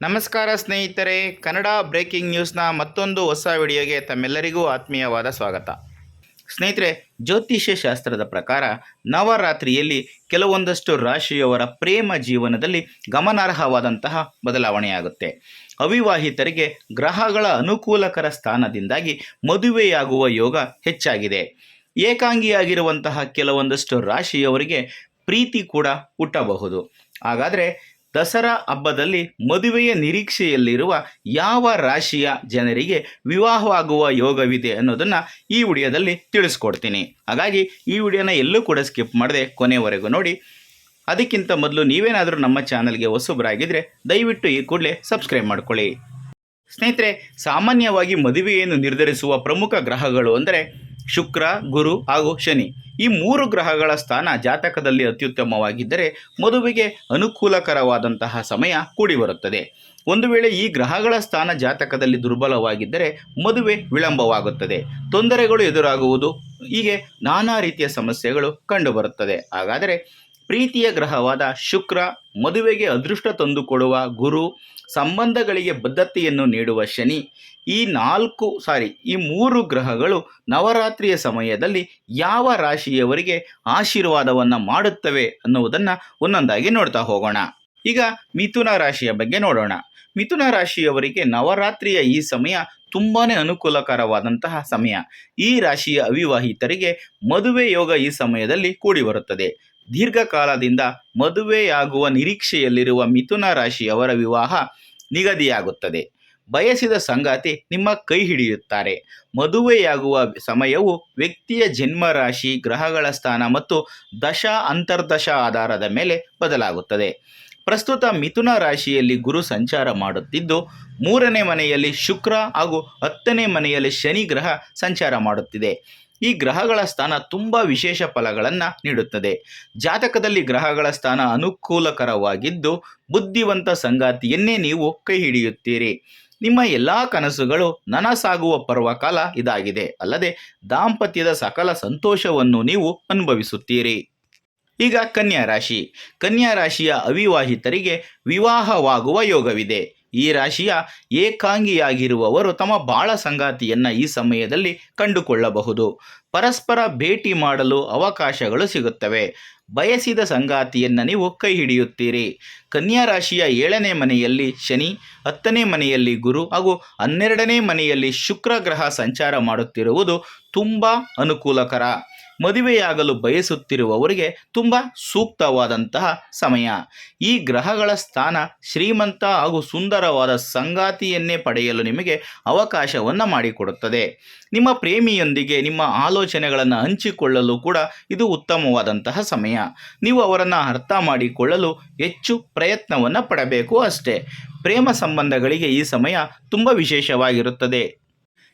ನಮಸ್ಕಾರ ಸ್ನೇಹಿತರೆ, ಕನ್ನಡ ಬ್ರೇಕಿಂಗ್ ನ್ಯೂಸ್ನ ಮತ್ತೊಂದು ಹೊಸ ವಿಡಿಯೋಗೆ ತಮ್ಮೆಲ್ಲರಿಗೂ ಆತ್ಮೀಯವಾದ ಸ್ವಾಗತ. ಸ್ನೇಹಿತರೆ ಜ್ಯೋತಿಷ್ಯ ಶಾಸ್ತ್ರದ ಪ್ರಕಾರ ನವರಾತ್ರಿಯಲ್ಲಿ ಕೆಲವೊಂದಷ್ಟು ರಾಶಿಯವರ ಪ್ರೇಮ ಜೀವನದಲ್ಲಿ ಗಮನಾರ್ಹವಾದಂತಹ ಬದಲಾವಣೆಯಾಗುತ್ತೆ. ಅವಿವಾಹಿತರಿಗೆ ಗ್ರಹಗಳ ಅನುಕೂಲಕರ ಸ್ಥಾನದಿಂದಾಗಿ ಮದುವೆಯಾಗುವ ಯೋಗ ಹೆಚ್ಚಾಗಿದೆ. ಏಕಾಂಗಿಯಾಗಿರುವಂತಹ ಕೆಲವೊಂದಷ್ಟು ರಾಶಿಯವರಿಗೆ ಪ್ರೀತಿ ಕೂಡ ಹುಟ್ಟಬಹುದು. ಹಾಗಾದರೆ ದಸರಾ ಹಬ್ಬದಲ್ಲಿ ಮದುವೆಯ ನಿರೀಕ್ಷೆಯಲ್ಲಿರುವ ಯಾವ ರಾಶಿಯ ಜನರಿಗೆ ವಿವಾಹವಾಗುವ ಯೋಗವಿದೆ ಅನ್ನೋದನ್ನು ಈ ವಿಡಿಯೋದಲ್ಲಿ ತಿಳಿಸ್ಕೊಡ್ತೀನಿ. ಹಾಗಾಗಿ ಈ ವಿಡಿಯೋನ ಎಲ್ಲೂ ಕೂಡ ಸ್ಕಿಪ್ ಮಾಡದೆ ಕೊನೆವರೆಗೂ ನೋಡಿ. ಅದಕ್ಕಿಂತ ಮೊದಲು ನೀವೇನಾದರೂ ನಮ್ಮ ಚಾನಲ್ಗೆ ಹೊಸಬರಾಗಿದ್ದರೆ ದಯವಿಟ್ಟು ಈ ಕೂಡಲೇ ಸಬ್ಸ್ಕ್ರೈಬ್ ಮಾಡ್ಕೊಳ್ಳಿ. ಸ್ನೇಹಿತರೆ, ಸಾಮಾನ್ಯವಾಗಿ ಮದುವೆಯನ್ನು ನಿರ್ಧರಿಸುವ ಪ್ರಮುಖ ಗ್ರಹಗಳು ಅಂದರೆ ಶುಕ್ರ, ಗುರು ಹಾಗೂ ಶನಿ. ಈ ಮೂರು ಗ್ರಹಗಳ ಸ್ಥಾನ ಜಾತಕದಲ್ಲಿ ಅತ್ಯುತ್ತಮವಾಗಿದ್ದರೆ ಮದುವೆಗೆ ಅನುಕೂಲಕರವಾದಂತಹ ಸಮಯ ಕೂಡಿಬರುತ್ತದೆ. ಒಂದು ವೇಳೆ ಈ ಗ್ರಹಗಳ ಸ್ಥಾನ ಜಾತಕದಲ್ಲಿ ದುರ್ಬಲವಾಗಿದ್ದರೆ ಮದುವೆ ವಿಳಂಬವಾಗುತ್ತದೆ. ತೊಂದರೆಗಳು ಎದುರಾಗುವುದು, ಹೀಗೆ ನಾನಾ ರೀತಿಯ ಸಮಸ್ಯೆಗಳು ಕಂಡುಬರುತ್ತದೆ. ಹಾಗಾದರೆ ಪ್ರೀತಿಯ ಗ್ರಹವಾದ ಶುಕ್ರ ಮದುವೆಗೆ ಅದೃಷ್ಟ ತಂದುಕೊಡುವ ಗುರು ಸಂಬಂಧಗಳಿಗೆ ಬದ್ಧತೆಯನ್ನು ನೀಡುವ ಶನಿ ಈ ನಾಲ್ಕು, ಸಾರಿ, ಈ ಮೂರು ಗ್ರಹಗಳು ನವರಾತ್ರಿಯ ಸಮಯದಲ್ಲಿ ಯಾವ ರಾಶಿಯವರಿಗೆ ಆಶೀರ್ವಾದವನ್ನು ಮಾಡುತ್ತವೆ ಅನ್ನುವುದನ್ನು ಒಂದೊಂದಾಗಿ ನೋಡ್ತಾ ಹೋಗೋಣ. ಈಗ ಮಿಥುನ ರಾಶಿಯ ಬಗ್ಗೆ ನೋಡೋಣ. ಮಿಥುನ ರಾಶಿಯವರಿಗೆ ನವರಾತ್ರಿಯ ಈ ಸಮಯ ತುಂಬಾ ಅನುಕೂಲಕರವಾದಂತಹ ಸಮಯ. ಈ ರಾಶಿಯ ಅವಿವಾಹಿತರಿಗೆ ಮದುವೆ ಯೋಗ ಈ ಸಮಯದಲ್ಲಿ ಕೂಡಿ ಬರುತ್ತದೆ. ದೀರ್ಘಕಾಲದಿಂದ ಮದುವೆಯಾಗುವ ನಿರೀಕ್ಷೆಯಲ್ಲಿರುವ ಮಿಥುನ ರಾಶಿಯವರ ವಿವಾಹ ನಿಗದಿಯಾಗುತ್ತದೆ. ಬಯಸಿದ ಸಂಗಾತಿ ನಿಮ್ಮ ಕೈ ಹಿಡಿಯುತ್ತಾರೆ. ಮದುವೆಯಾಗುವ ಸಮಯವು ವ್ಯಕ್ತಿಯ ಜನ್ಮ ರಾಶಿ, ಗ್ರಹಗಳ ಸ್ಥಾನ ಮತ್ತು ದಶ ಅಂತರ್ದಶ ಆಧಾರದ ಮೇಲೆ ಬದಲಾಗುತ್ತದೆ. ಪ್ರಸ್ತುತ ಮಿಥುನ ರಾಶಿಯಲ್ಲಿ ಗುರು ಸಂಚಾರ ಮಾಡುತ್ತಿದ್ದು, ಮೂರನೇ ಮನೆಯಲ್ಲಿ ಶುಕ್ರ ಹಾಗೂ ಹತ್ತನೇ ಮನೆಯಲ್ಲಿ ಶನಿ ಗ್ರಹ ಸಂಚಾರ ಮಾಡುತ್ತಿದೆ. ಈ ಗ್ರಹಗಳ ಸ್ಥಾನ ತುಂಬ ವಿಶೇಷ ಫಲಗಳನ್ನು ನೀಡುತ್ತದೆ. ಜಾತಕದಲ್ಲಿ ಗ್ರಹಗಳ ಸ್ಥಾನ ಅನುಕೂಲಕರವಾಗಿದ್ದು ಬುದ್ಧಿವಂತ ಸಂಗಾತಿಯನ್ನೇ ನೀವು ಕೈ ಹಿಡಿಯುತ್ತೀರಿ. ನಿಮ್ಮ ಎಲ್ಲ ಕನಸುಗಳು ನನಸಾಗುವ ಪರ್ವಕಾಲ ಇದಾಗಿದೆ. ಅಲ್ಲದೆ ದಾಂಪತ್ಯದ ಸಕಲ ಸಂತೋಷವನ್ನು ನೀವು ಅನುಭವಿಸುತ್ತೀರಿ. ಈಗ ಕನ್ಯಾ ರಾಶಿ ಕನ್ಯಾ ರಾಶಿಯ ಅವಿವಾಹಿತರಿಗೆ ವಿವಾಹವಾಗುವ ಯೋಗವಿದೆ. ಈ ರಾಶಿಯ ಏಕಾಂಗಿಯಾಗಿರುವವರು ತಮ್ಮ ಬಾಳ ಸಂಗಾತಿಯನ್ನು ಈ ಸಮಯದಲ್ಲಿ ಕಂಡುಕೊಳ್ಳಬಹುದು. ಪರಸ್ಪರ ಭೇಟಿ ಮಾಡಲು ಅವಕಾಶಗಳು ಸಿಗುತ್ತವೆ. ಬಯಸಿದ ಸಂಗಾತಿಯನ್ನು ನೀವು ಕೈ ಹಿಡಿಯುತ್ತೀರಿ. ಕನ್ಯಾ ರಾಶಿಯ ಏಳನೇ ಮನೆಯಲ್ಲಿ ಶನಿ, ಹತ್ತನೇ ಮನೆಯಲ್ಲಿ ಗುರು ಹಾಗೂ ಹನ್ನೆರಡನೇ ಮನೆಯಲ್ಲಿ ಶುಕ್ರ ಗ್ರಹ ಸಂಚಾರ ಮಾಡುತ್ತಿರುವುದು ತುಂಬ ಅನುಕೂಲಕರ. ಮದುವೆಯಾಗಲು ಬಯಸುತ್ತಿರುವವರಿಗೆ ತುಂಬ ಸೂಕ್ತವಾದಂತಹ ಸಮಯ. ಈ ಗ್ರಹಗಳ ಸ್ಥಾನ ಶ್ರೀಮಂತ ಹಾಗೂ ಸುಂದರವಾದ ಸಂಗಾತಿಯನ್ನೇ ಪಡೆಯಲು ನಿಮಗೆ ಅವಕಾಶವನ್ನು ಮಾಡಿಕೊಡುತ್ತದೆ. ನಿಮ್ಮ ಪ್ರೇಮಿಯೊಂದಿಗೆ ನಿಮ್ಮ ಆಲೋಚನೆಗಳನ್ನು ಹಂಚಿಕೊಳ್ಳಲು ಕೂಡ ಇದು ಉತ್ತಮವಾದಂತಹ ಸಮಯ. ನೀವು ಅವರನ್ನು ಅರ್ಥ ಮಾಡಿಕೊಳ್ಳಲು ಹೆಚ್ಚು ಪ್ರಯತ್ನವನ್ನು ಪಡಬೇಕು ಅಷ್ಟೇ. ಪ್ರೇಮ ಸಂಬಂಧಗಳಿಗೆ ಈ ಸಮಯ ತುಂಬ ವಿಶೇಷವಾಗಿರುತ್ತದೆ.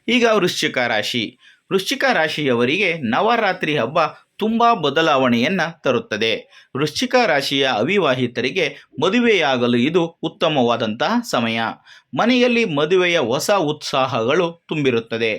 ಈಗ ವೃಶ್ಚಿಕ ರಾಶಿ. ವೃಶ್ಚಿಕ ರಾಶಿಯವರಿಗೆ ನವರಾತ್ರಿ ಹಬ್ಬ ತುಂಬ ಬದಲಾವಣೆಯನ್ನು ತರುತ್ತದೆ. ವೃಶ್ಚಿಕ ರಾಶಿಯ ಅವಿವಾಹಿತರಿಗೆ ಮದುವೆಯಾಗಲು ಇದು ಉತ್ತಮವಾದಂತಹ ಸಮಯ. ಮನೆಯಲ್ಲಿ ಮದುವೆಯ ಹೊಸ ಉತ್ಸಾಹಗಳು ತುಂಬಿರುತ್ತದೆ.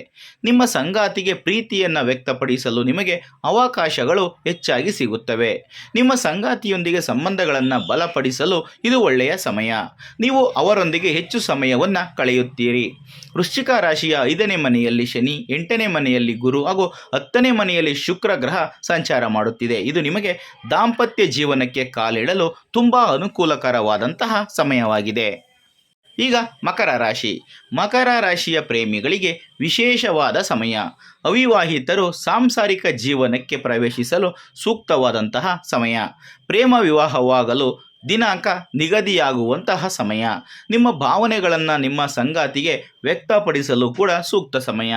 ನಿಮ್ಮ ಸಂಗಾತಿಗೆ ಪ್ರೀತಿಯನ್ನು ವ್ಯಕ್ತಪಡಿಸಲು ನಿಮಗೆ ಅವಕಾಶಗಳು ಹೆಚ್ಚಾಗಿ ಸಿಗುತ್ತವೆ. ನಿಮ್ಮ ಸಂಗಾತಿಯೊಂದಿಗೆ ಸಂಬಂಧಗಳನ್ನು ಬಲಪಡಿಸಲು ಇದು ಒಳ್ಳೆಯ ಸಮಯ. ನೀವು ಅವರೊಂದಿಗೆ ಹೆಚ್ಚು ಸಮಯವನ್ನು ಕಳೆಯುತ್ತೀರಿ. ವೃಶ್ಚಿಕ ರಾಶಿಯ ಐದನೇ ಮನೆಯಲ್ಲಿ ಶನಿ, ಎಂಟನೇ ಮನೆಯಲ್ಲಿ ಗುರು ಹಾಗೂ ಹತ್ತನೇ ಮನೆಯಲ್ಲಿ ಶುಕ್ರ ಗ್ರಹ ಸಂಚಾರ ಮಾಡುತ್ತಿದೆ. ಇದು ನಿಮಗೆ ದಾಂಪತ್ಯ ಜೀವನಕ್ಕೆ ಕಾಲಿಡಲು ತುಂಬ ಅನುಕೂಲಕರವಾದಂತಹ ಸಮಯವಾಗಿದೆ. ಈಗ ಮಕರ ರಾಶಿ. ಮಕರ ರಾಶಿಯ ಪ್ರೇಮಿಗಳಿಗೆ ವಿಶೇಷವಾದ ಸಮಯ. ಅವಿವಾಹಿತರು ಸಾಂಸಾರಿಕ ಜೀವನಕ್ಕೆ ಪ್ರವೇಶಿಸಲು ಸೂಕ್ತವಾದಂತಹ ಸಮಯ. ಪ್ರೇಮ ವಿವಾಹವಾಗಲು ದಿನಾಂಕ ನಿಗದಿಯಾಗುವಂತಹ ಸಮಯ. ನಿಮ್ಮ ಭಾವನೆಗಳನ್ನು ನಿಮ್ಮ ಸಂಗಾತಿಗೆ ವ್ಯಕ್ತಪಡಿಸಲು ಕೂಡ ಸೂಕ್ತ ಸಮಯ.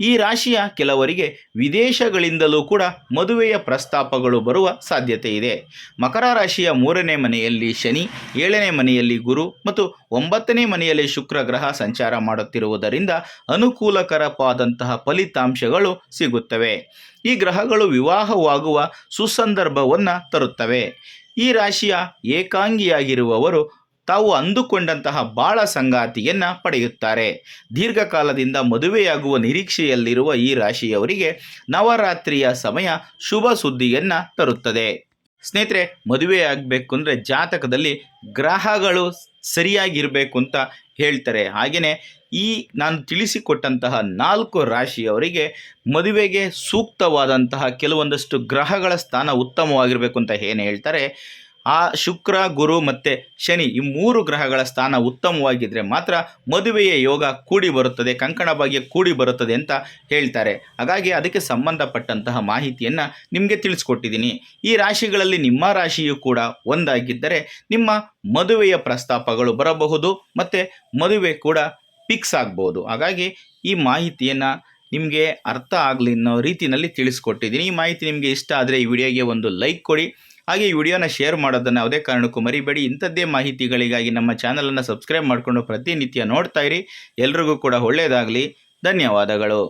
ಈ ರಾಶಿಯ ಕೆಲವರಿಗೆ ವಿದೇಶಗಳಿಂದಲೂ ಕೂಡ ಮದುವೆಯ ಪ್ರಸ್ತಾಪಗಳು ಬರುವ ಸಾಧ್ಯತೆ ಇದೆ. ಮಕರ ರಾಶಿಯ ಮೂರನೇ ಮನೆಯಲ್ಲಿ ಶನಿ, ಏಳನೇ ಮನೆಯಲ್ಲಿ ಗುರು ಮತ್ತು ಒಂಬತ್ತನೇ ಮನೆಯಲ್ಲಿ ಶುಕ್ರ ಗ್ರಹ ಸಂಚಾರ ಮಾಡುತ್ತಿರುವುದರಿಂದ ಅನುಕೂಲಕರವಾದಂತಹ ಫಲಿತಾಂಶಗಳು ಸಿಗುತ್ತವೆ. ಈ ಗ್ರಹಗಳು ವಿವಾಹವಾಗುವ ಸುಸಂದರ್ಭವನ್ನು ತರುತ್ತವೆ. ಈ ರಾಶಿಯ ಏಕಾಂಗಿಯಾಗಿರುವವರು ತಾವು ಅಂದುಕೊಂಡಂತಹ ಬಾಳ ಸಂಗಾತಿಯನ್ನು ಪಡೆಯುತ್ತಾರೆ. ದೀರ್ಘಕಾಲದಿಂದ ಮದುವೆಯಾಗುವ ನಿರೀಕ್ಷೆಯಲ್ಲಿರುವ ಈ ರಾಶಿಯವರಿಗೆ ನವರಾತ್ರಿಯ ಸಮಯ ಶುಭ ಸುದ್ದಿಯನ್ನು ತರುತ್ತದೆ. ಸ್ನೇಹಿತರೆ, ಮದುವೆ ಆಗಬೇಕು ಅಂದರೆ ಜಾತಕದಲ್ಲಿ ಗ್ರಹಗಳು ಸರಿಯಾಗಿರಬೇಕು ಅಂತ ಹೇಳ್ತಾರೆ. ಹಾಗೆಯೇ ಈ ನಾನು ತಿಳಿಸಿಕೊಟ್ಟಂತಹ ನಾಲ್ಕು ರಾಶಿಯವರಿಗೆ ಮದುವೆಗೆ ಸೂಕ್ತವಾದಂತಹ ಕೆಲವೊಂದಷ್ಟು ಗ್ರಹಗಳ ಸ್ಥಾನ ಉತ್ತಮವಾಗಿರಬೇಕು ಅಂತ ಏನು ಹೇಳ್ತಾರೆ? ಆ ಶುಕ್ರ, ಗುರು ಮತ್ತು ಶನಿ ಈ ಮೂರು ಗ್ರಹಗಳ ಸ್ಥಾನ ಉತ್ತಮವಾಗಿದ್ದರೆ ಮಾತ್ರ ಮದುವೆಯ ಯೋಗ ಕೂಡಿ ಬರುತ್ತದೆ, ಕಂಕಣ ಭಾಗ್ಯ ಕೂಡಿ ಬರುತ್ತದೆ ಅಂತ ಹೇಳ್ತಾರೆ. ಹಾಗಾಗಿ ಅದಕ್ಕೆ ಸಂಬಂಧಪಟ್ಟಂತಹ ಮಾಹಿತಿಯನ್ನು ನಿಮಗೆ ತಿಳಿಸ್ಕೊಟ್ಟಿದ್ದೀನಿ. ಈ ರಾಶಿಗಳಲ್ಲಿ ನಿಮ್ಮ ರಾಶಿಯು ಕೂಡ ಒಂದಾಗಿದ್ದರೆ ನಿಮ್ಮ ಮದುವೆಯ ಪ್ರಸ್ತಾಪಗಳು ಬರಬಹುದು ಮತ್ತು ಮದುವೆ ಕೂಡ ಫಿಕ್ಸ್ ಆಗ್ಬೋದು. ಹಾಗಾಗಿ ಈ ಮಾಹಿತಿಯನ್ನು ನಿಮಗೆ ಅರ್ಥ ಆಗಲಿ ಅನ್ನೋ ರೀತಿಯಲ್ಲಿ ತಿಳಿಸ್ಕೊಟ್ಟಿದ್ದೀನಿ. ಈ ಮಾಹಿತಿ ನಿಮಗೆ ಇಷ್ಟ ಆದರೆ ಈ ವಿಡಿಯೋಗೆ ಒಂದು ಲೈಕ್ ಕೊಡಿ. ಹಾಗೆ ಈ ವಿಡಿಯೋನ ಶೇರ್ ಮಾಡೋದನ್ನು ಯಾವುದೇ ಕಾರಣಕ್ಕೂ ಮರಿಬೇಡಿ. ಇಂಥದ್ದೇ ಮಾಹಿತಿಗಳಿಗಾಗಿ ನಮ್ಮ ಚಾನಲನ್ನು ಸಬ್ಸ್ಕ್ರೈಬ್ ಮಾಡಿಕೊಂಡು ಪ್ರತಿನಿತ್ಯ ನೋಡ್ತಾ ಇರಿ. ಎಲ್ರಿಗೂ ಕೂಡ ಒಳ್ಳೆಯದಾಗಲಿ. ಧನ್ಯವಾದಗಳು.